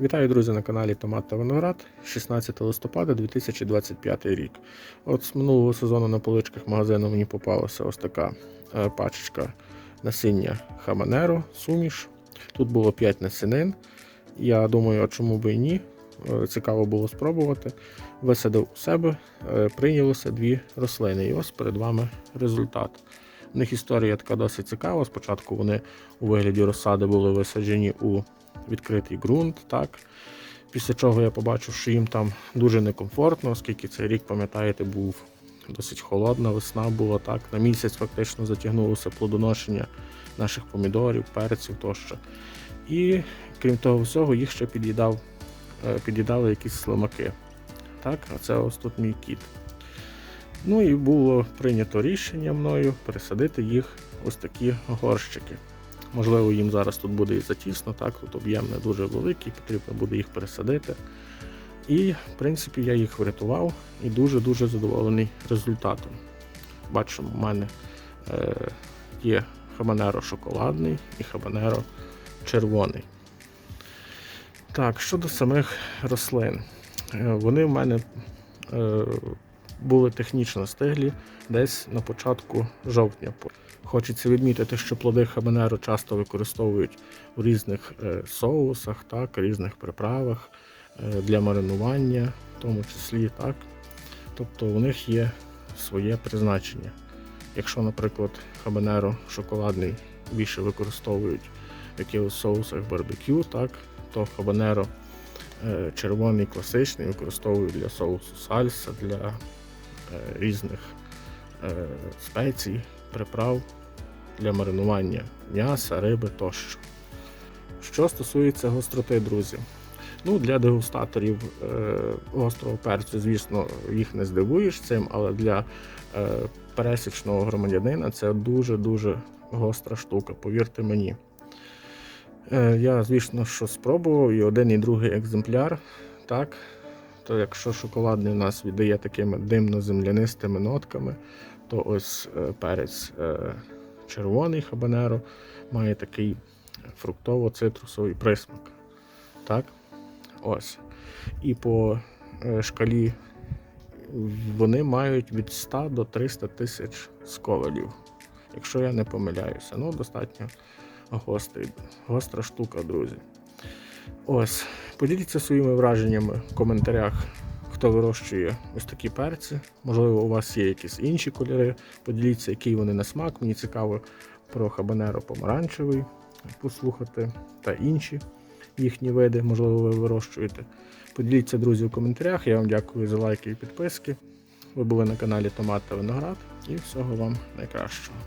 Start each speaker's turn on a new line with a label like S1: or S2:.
S1: Вітаю, друзі, на каналі Томат та Виноград, 16 листопада 2025 рік. От з минулого сезону на поличках магазину мені попалася ось така е, пачечка насіння Хаманеро, суміш. Тут було 5 насінин. Я думаю, а чому би і ні. Е, Цікаво було спробувати. Висадив у себе, е, прийнялося дві рослини. І ось перед вами результат. У них історія така досить цікава. Спочатку вони у вигляді розсади були висаджені у відкритий ґрунт. так. Після чого я побачив, що їм там дуже некомфортно, оскільки цей рік, пам'ятаєте, був досить холодна, весна була так. На місяць фактично затягнулося плодоношення наших помідорів, перців тощо. І крім того всього, їх ще під'їдав, е, під'їдали якісь слимаки. Так, а це ось тут мій кіт. Ну і було прийнято рішення мною пересадити їх ось такі горщики. Можливо, їм зараз тут буде і затісно, так, тут об'єм не дуже великий, потрібно буде їх пересадити. І, в принципі, я їх врятував і дуже-дуже задоволений результатом. Бачимо, у мене е, є хабанеро шоколадний і хабанеро червоний. Так, щодо самих рослин, Е, вони в мене е, були технічно стиглі десь на початку жовтня. Хочеться відмітити, що плоди хабанеро часто використовують у різних е, соусах, так, різних приправах е, для маринування, в тому числі так. Тобто у них є своє призначення. Якщо, наприклад, хабанеро шоколадний більше використовують в якихось соусах барбекю, так, то хабанеро е, червоний класичний використовують для соусу сальса, для різних е, спецій, приправ для маринування м'яса, риби тощо. Що стосується гостроти, друзі. Ну, для дегустаторів е, гострого перцю, звісно, їх не здивуєш цим, але для е, пересічного громадянина це дуже-дуже гостра штука, повірте мені. Е, я, звісно, що спробував і один, і другий екземпляр. Так, то якщо шоколадний у нас віддає такими димно-землянистими нотками, то ось е, перець е, червоний хабанеро має такий фруктово-цитрусовий присмак. Так? Ось. І по е, шкалі вони мають від 100 до 300 тисяч сковелів, якщо я не помиляюся. Ну, достатньо гострий, гостра штука, друзі. Ось. Поділіться своїми враженнями в коментарях, хто вирощує ось такі перці. Можливо, у вас є якісь інші кольори. Поділіться, який вони на смак. Мені цікаво про хабанеро помаранчевий послухати та інші їхні види, можливо, ви вирощуєте. Поділіться, друзі, у коментарях. Я вам дякую за лайки і підписки. Ви були на каналі Томат та Виноград і всього вам найкращого.